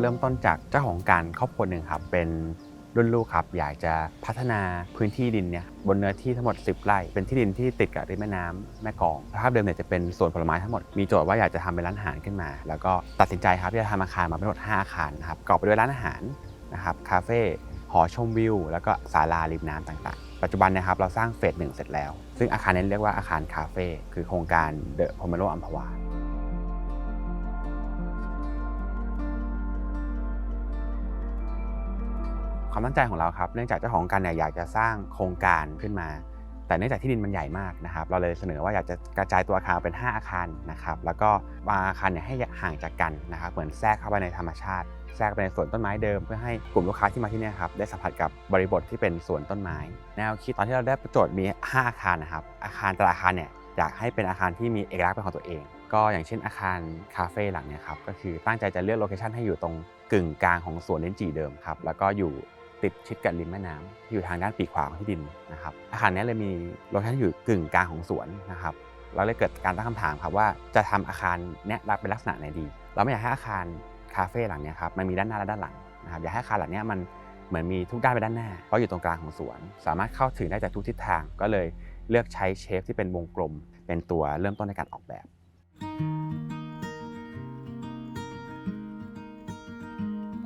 เริ่มต้นจากเจ้าของการครอบครัวหนึ่งครับเป็นรุ่นลูกครับอยากจะพัฒนาพื้นที่ดินเนี่ยบนเนื้อที่ทั้งหมด 10 ไร่ เป็นที่ดินที่ติดกับริมแม่น้ำแม่กองสภาพเดิมเนี่ยจะเป็นสวนผลไม้ทั้งหมดมีโจทย์ว่าอยากจะทำเป็นร้านอาหารขึ้นมา แล้วก็ตัดสินใจครับที่จะทำอาคารมาเป็นทั้งหมด5อาคารนะครับประกอบไปด้วยร้านอาหารนะครับคาเฟ่หอชมวิว แล้วก็ศาลาริมน้ำต่างๆ ปัจจุบันนะครับเราสร้างเฟสหนึ่งเสร็จแล้ว ซึ่งอาคารนี้เรียกว่าอาคารคาเฟ่คือโครงการเดอะพอมโลอัมพวา ความตั้งใจของเราครับเนื่องจากเจ้าของกันเนี่ยอยากจะสร้างโครงการขึ้นมา แต่เนื่องจากที่ดินมันใหญ่มากนะครับ เราเลยเสนอว่าอยากจะกระจายตัวอาคารเป็น 5 อาคารนะครับ แล้วก็บางอาคารเนี่ยให้ห่างจากกันนะครับ เหมือนแทรกเข้าไปในธรรมชาติ แทรกไปในสวนต้นไม้เดิม เพื่อให้กลุ่มลูกค้าที่มาที่นี่ครับได้สัมผัสกับบริบทที่เป็นสวนต้นไม้ แนวคิดตอนที่เราได้โจทย์มี 5 อาคารนะครับ อาคารแต่ละอาคารเนี่ยอยากให้เป็นอาคารที่มีเอกลักษณ์เป็นของตัวเอง ก็อย่างเช่นอาคารคาเฟ่หลังเนี่ยครับ ก็คือตั้งใจจะเลือกโลเคชันให้อยู่ตรงกึ่งกลางของสวนเลนจีเดิมครับ แล้วก็อยู่ ติดชิดกับริมแม่น้ำที่อยู่ทางด้านปีกขวาของที่ดินนะครับอาคารนี้เลยมีโลเคชั่นอยู่กึ่งกลางของสวนนะครับเราเลยเกิดการตั้งคำถามครับว่าจะทำอาคารเนี้ยเป็นลักษณะไหนดี เราไม่อยากให้อาคารคาเฟ่หลังเนี้ยครับมันมีด้านหน้าและด้านหลังนะครับอยากให้อาคารหลังเนี้ยมันเหมือนมีทุกด้านไปด้านหน้า เพราะอยู่ตรงกลางของสวน สามารถเข้าถึงได้จากทุกทิศทาง ก็เลยเลือกใช้เชฟที่เป็นวงกลม เป็นตัวเริ่มต้นในการออกแบบ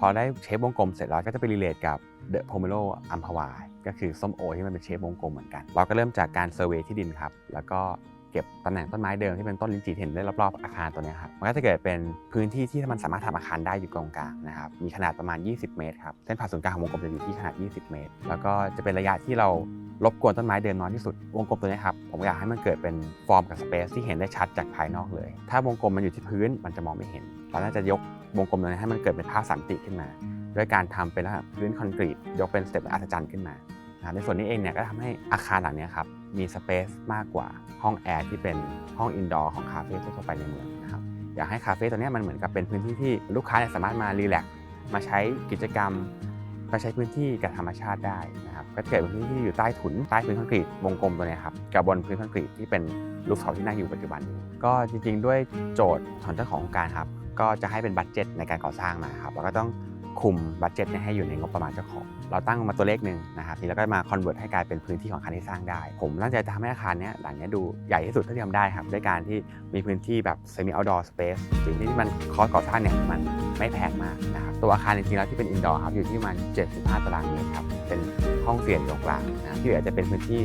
อได้เชฟวงกลมเสร็จแล้วก็จะไปรีเลทกับเดอะโพเมโลอัมพวาก็คือส้มโอที่มันเป็นเชฟวงกลมเหมือนกัน เราก็เริ่มจากการเซอร์เวยที่ดินครับ แล้วก็เก็บตำแหน่งต้นไม้เดิมที่เป็นต้นลิ้นจี่เห็นได้รอบๆอาคารตัวนี้ครับ มันก็จะเกิดเป็นพื้นที่ที่มันสามารถทำอาคารได้อยู่ตรงกลางนะครับ มีขนาดประมาณ 20 เมตรครับ เส้นผ่าศูนย์กลางของวงกลมจะอยู่ที่ขนาด 20 เมตร แล้วก็จะเป็นระยะที่เรารบกวนต้นไม้เดิมน้อยที่สุด วงกลมตัวนี้ครับผมอยากให้มันเกิดเป็นฟอร์มกับสเปซที่เห็นได้ชัดจากภายนอกเลย ถ้าวงกลมมันอยู่ที่พื้นมันจะมองไม่เห็นเราน่าจะยก วงกลมตัวนี้ให้มันเกิดเป็นภาพสันติขึ้นมา ด้วยการทำเป็นลักษณะพื้นคอนกรีตยกเป็นสเต็ปอัศจรรย์ขึ้นมาในส่วนนี้เองเนี่ยก็ทำให้อาคารหลังนี้ครับมีสเปซมากกว่าห้องแอร์ที่เป็นห้องอินดอร์ของคาเฟ่ทั่วไปในเมืองนะครับอยากให้คาเฟ่ตัวนี้มันเหมือนกับเป็นพื้นที่ที่ลูกค้าเนี่ยสามารถมารีแลกซ์มาใช้กิจกรรมมาใช้พื้นที่กับธรรมชาติได้นะครับก็เกิดเป็นพื้นที่อยู่ใต้ถุนใต้พื้นคอนกรีตวงกลมตัวนี้ครับกับบนพื้นคอนกรีตที่เป็นรูฟท็อปที่น่าอยู่ปัจจุบันนี้ก็จริงๆ ด้วยโจทย์ของเจ้าของการครับ ก็จะให้เป็นบัตเจ็ตในการก่อสร้างมาครับแล้วก็ต้องคุมบัตเจ็ตให้อยู่ในงบประมาณเจ้าของ เราตั้งมาตัวเลขหนึ่งนะครับทีแล้วก็มาคอนเวิร์ตให้กลายเป็นพื้นที่ของอาคารที่สร้างได้ ผมตั้งใจจะทำให้อาคารนี้หลังนี้ดูใหญ่ที่สุดเท่าที่ทำได้ครับด้วยการที่มีพื้นที่แบบ semi outdoor space สิ่งที่มันคอสก่อสร้างเนี่ยมันไม่แพงมากนะครับตัวอาคารจริงๆแล้วที่เป็น indoor ครับอยู่ที่ประมาณ75 ตารางเมตรครับเป็นห้องเสียงตรงกลางนะที่เหลือจะเป็นพื้นที่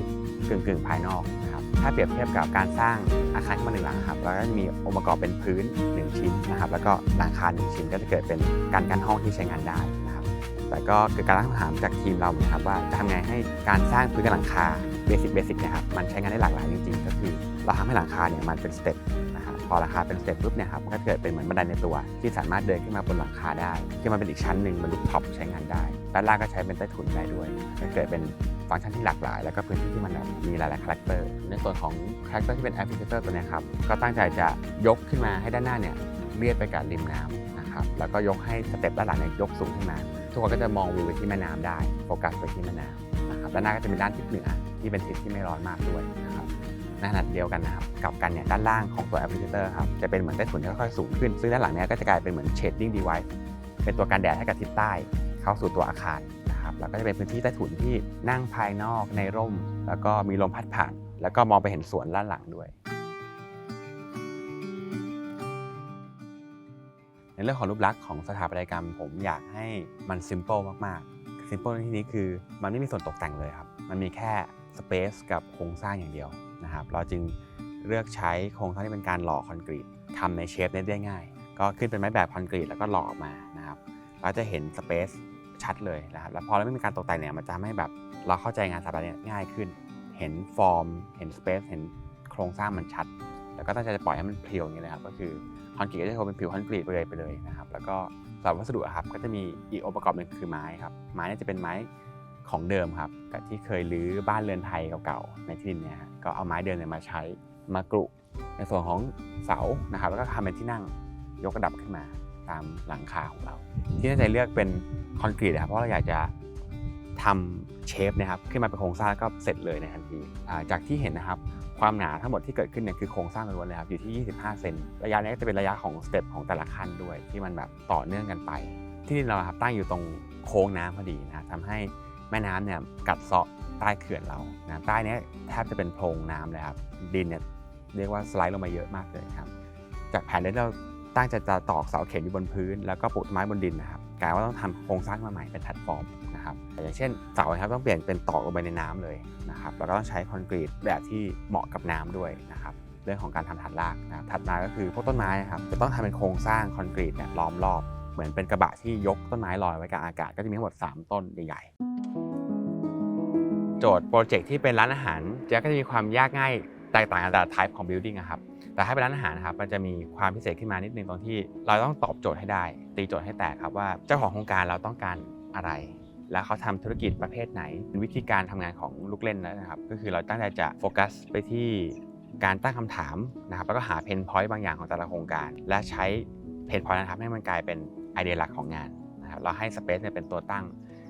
กึ่งๆภายนอกนะ ถ้าเปรียบเทียบกับการสร้างอาคารขึ้นมาหนึ่งหลังครับเราก็จะมีองค์ประกอบเป็นพื้นหนึ่งชิ้นนะครับ แล้วก็หลังคาหนึ่งชิ้นก็จะเกิดเป็นการกั้นห้องที่ใช้งานได้นะครับ แต่ก็เกิดการตั้งคำถามจากทีมเราเหมือนกันครับว่าจะทำไงให้การสร้างพื้นกับหลังคาเบสิกเบสิกนะครับมันใช้งานได้หลากหลายจริงๆ ก็คือ เราทำให้หลังคาเนี่ยมันเป็นสเต็ป พอหลังคาเป็นสเต็ปปุ๊บเนี่ยครับมันก็เกิดเป็นเหมือนบันไดในตัว ที่สามารถเดินขึ้นมาบนหลังคาได้ขึ้นมาเป็นอีกชั้นหนึ่งบนลูกท็อปใช้งานได้ด้านล่างก็ใช้เป็นใต้ถุนได้ด้วยก็เกิดเป็นฟังก์ชันที่หลากหลาย แล้วก็พื้นที่ที่มันมีหลายๆคาแรคเตอร์ในส่วนของคาแรคเตอร์ที่เป็นแอปพลิเคเตอร์ตัวนี้ครับก็ตั้งใจจะยกขึ้นมาให้ด้านหน้าเนี่ยเลียดไปกับริมน้ำนะครับแล้วก็ยกให้สเต็ปด้านหลังเนี่ยยกสูงขึ้นมา ทุกคนก็จะมองวิวไปที่แม่น้ำได้โฟกัสไปที่แม่น้ำนะครับด้านหน้าก็จะเป็นด้านทิศเหนือที่เป็นทิศที่ไม่ร้อนมากด้วยนะครับ ในขณะเดียวกันนะครับกลับกันเนี่ยด้านล่างของตัวแอปพลิเคเตอร์ครับจะเป็นเหมือนใต้ถุนที่ค่อยๆสูงขึ้น ซึ่งด้านหลังเนี้ก็จะกลายเป็นเหมือนเชดดิ้งดีไวซ์เป็นตัวกันแดดให้กับทิศใต้เข้าสู่ตัวอาคารนะครับแล้วก็จะเป็นพื้นที่ใต้ถุนที่นั่งภายนอกในร่ม แล้วก็มีลมพัดผ่าน แล้วก็มองไปเห็นสวนด้านหลังด้วย ในเรื่องของรูปลักษณ์ของสถาปัตยกรรม ผมอยากให้มันซิมเ l ิลมากๆซิมเ l ิลในที่นี้คือมันไม่มีส่วนตกแต่งเลยครับมันมีแค่สเปซกับโครงสร้างอย่างเดียว นะครับ เราจึงเลือกใช้โครงสร้างที่เป็นการหล่อคอนกรีตทำในเชฟได้ง่าย ก็ขึ้นเป็นไม้แบบคอนกรีตแล้วก็หล่อออกมานะครับ เราจะเห็นสเปซชัดเลยนะครับ แล้วพอเราไม่มีการตกแต่งเนี่ย มันจะทำให้แบบเราเข้าใจงานสถาปัตยกง่ายขึ้น เห็นฟอร์ม เห็นสเปซ เห็นโครงสร้างมันชัด แล้วก็ตั้งใจจะปล่อยให้มันเพียวอย่างนี้เลยครับ ก็คือคอนกรีตก็จะโทเป็นผิวคอนกรีตไปเลยไปเลยนะครับ แล้วก็สำหรับวัสดุครับ ก็จะมีอีกองค์ประกอบหนึ่งคือไม้ครับ ไม้นี่จะเป็นไม้ ของเดิมครับกับที่เคยรื้อบ้านเรือนไทยเก่าๆในที่ดินเนี่ยก็เอาไม้เดิมเนี่ยมาใช้มากรุในส่วนของเสานะครับแล้วก็ทำเป็นที่นั่งยกระดับขึ้นมาตามหลังคาของเรา ที่น่าจะเลือกเป็นคอนกรีตนะครับเพราะเราอยากจะทำเชฟนะครับขึ้นมาเป็นโครงสร้างก็เสร็จเลยในทันทีจากที่เห็นนะครับความหนาทั้งหมดที่เกิดขึ้นเนี่ยคือโครงสร้างล้วนเลยครับอยู่ที่ 25 เซนระยะนี้ก็จะเป็นระยะของสเต็ปของแต่ละขั้นด้วย ที่มันแบบต่อเนื่องกันไป ที่ดินเราครับตั้งอยู่ตรงโค้งน้ำพอดีนะทำให้ แม่น้ำเนี่ยกัดเซาะใต้เขื่อนเรานะใต้นี้แทบจะเป็นโพรงน้ำเลยครับดินเนี่ยเรียกว่าสไลด์ลงมาเยอะมากเลยครับ จากแผนที่เราตั้งใจะจะตอกเสาเข็มอยู่บนพื้น แล้วก็ปลูกต้นไม้บนดินนะครับกลายว่าต้องทำโครงสร้างมาใหม่เป็นแพลตฟอร์มนะครับอย่างเช่นเสาครับต้องเปลี่ยนเป็นตอกลงไปในน้ำเลยนะครับแล้วก็ต้องใช้คอนกรีตแบบที่เหมาะกับน้ำด้วยนะครับเรื่องของการทำฐานรากนะถัดมาก็คือพวกต้นไม้นะครับจะต้องทำเป็นโครงสร้างคอนกรีตเนี่ยล้อมรอบ เหมือนเป็นกระบะที่ยกต้นไม้ลอยไว้กลางอากาศก็จะมีทั้งหมด 3 ต้นใหญ่ๆ โจทย์โปรเจกต์ที่เป็นร้านอาหารจะก็จะมีความยากง่ายแตกต่างกันแต่ type ของ building ครับแต่ถ้าเป็นร้านอาหารนะครับมันจะมีความพิเศษขึ้นมานิดนึงตรงที่ เราต้องตอบโจทย์ให้ได้ ตีโจทย์ให้แตกครับว่าเจ้าของโครงการเราต้องการอะไร แล้วเขาทำธุรกิจประเภทไหน เป็นวิธีการทำงานของลูกเล่นนะครับก็คือเราตั้งใจจะโฟกัสไปที่การตั้งคำถามนะครับแล้วก็หาเพนพอยต์บางอย่างของแต่ละโครงการ และใช้เพนพอยต์นะครับให้มันกลายเป็น ไอเดียหลักของงานนะครับเราให้สเปซเนี่ยเป็นตัวตั้ง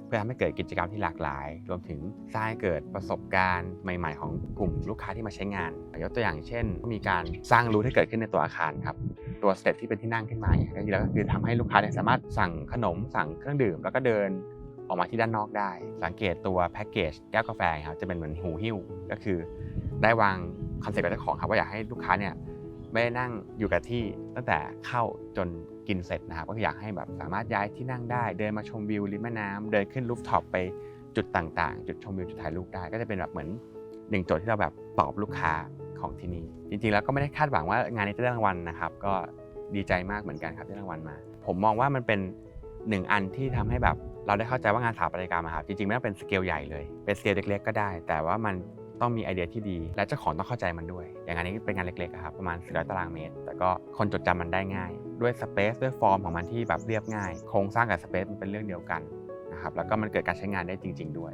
เพื่อทำให้เกิดกิจกรรมที่หลากหลาย รวมถึงสร้างให้เกิดประสบการณ์ใหม่ๆ ของกลุ่มลูกค้าที่มาใช้งานยกตัวอย่างเช่น มีการสร้างรูทให้เกิดขึ้นในตัวอาคารครับตัวสเต็ปที่เป็นที่นั่งขึ้นมาอย่างก็คือแล้วก็คือทำให้ลูกค้าเนี่ยสามารถสั่งขนมสั่งเครื่องดื่ม แล้วก็เดินออกมาที่ด้านนอกได้ สังเกตตัวแพ็กเกจแก้วกาแฟครับจะเป็นเหมือนหูหิ้วก็คือ ได้วางคอนเซ็ปต์กับเจ้าของครับว่าอยากให้ลูกค้าเนี่ย ไม่ได้นั่งอยู่กับที่ตั้งแต่เข้าจนกินเสร็จนะครับ ก็คืออยากให้แบบสามารถย้ายที่นั่งได้ เดินมาชมวิวริมแม่น้ำเดินขึ้นรูฟท็อปไปจุดต่างๆ จุดชมวิวจุดถ่ายรูปได้ ก็จะเป็นแบบเหมือนหนึ่งโจทย์ที่เราแบบตอบลูกค้าของที่นี่จริงๆแล้วก็ไม่ได้คาดหวังว่างานนี้จะได้รางวัลนะครับ ก็ดีใจมากเหมือนกันครับได้รางวัลมา ผมมองว่ามันเป็นหนึ่งอันที่ทำให้แบบเราได้เข้าใจว่างานสถาปัตยกรรมครับจริงๆไม่ต้องเป็นสเกลใหญ่เลยเป็นสเกลเล็กๆก็ได้ แต่ว่ามัน ต้องมีไอเดียที่ดี และเจ้าของต้องเข้าใจมันด้วย อย่างอันนี้เป็นงานเล็กๆครับประมาณ400ตารางเมตร แต่ก็คนจดจำมันได้ง่าย ด้วยสเปซด้วยฟอร์มของมันที่แบบเรียบง่าย โครงสร้างกับสเปซมันเป็นเรื่องเดียวกันนะครับแล้วก็มันเกิดการใช้งานได้จริง ๆ ด้วย